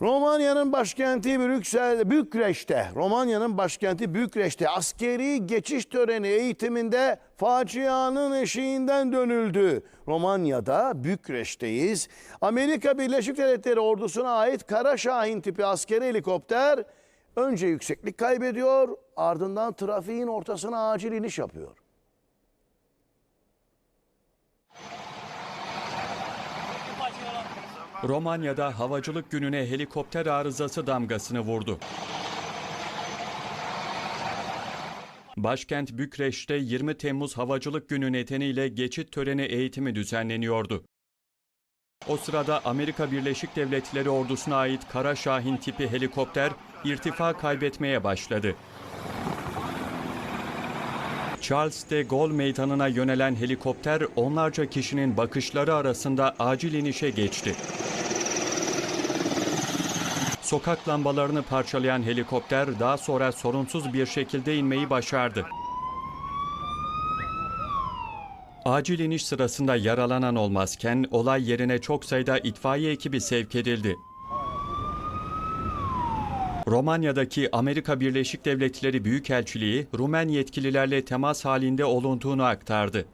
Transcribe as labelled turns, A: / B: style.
A: Romanya'nın başkenti Brüksel, Bükreş'te, Romanya'nın başkenti Bükreş'te askeri geçiş töreni eğitiminde facianın eşiğinden dönüldü. Romanya'da Bükreş'teyiz. Amerika Birleşik Devletleri ordusuna ait Kara Şahin tipi askeri helikopter önce yükseklik kaybediyor, ardından trafiğin ortasına acil iniş yapıyor.
B: Romanya'da havacılık gününe helikopter arızası damgasını vurdu. Başkent Bükreş'te 20 Temmuz Havacılık Günü nedeniyle geçit töreni eğitimi düzenleniyordu. O sırada Amerika Birleşik Devletleri ordusuna ait Kara Şahin tipi helikopter irtifa kaybetmeye başladı. Charles de Gaulle meydanına yönelen helikopter onlarca kişinin bakışları arasında acil inişe geçti. Sokak lambalarını parçalayan helikopter daha sonra sorunsuz bir şekilde inmeyi başardı. Acil iniş sırasında yaralanan olmazken olay yerine çok sayıda itfaiye ekibi sevk edildi. Romanya'daki Amerika Birleşik Devletleri Büyükelçiliği Rumen yetkililerle temas halinde olunduğunu aktardı.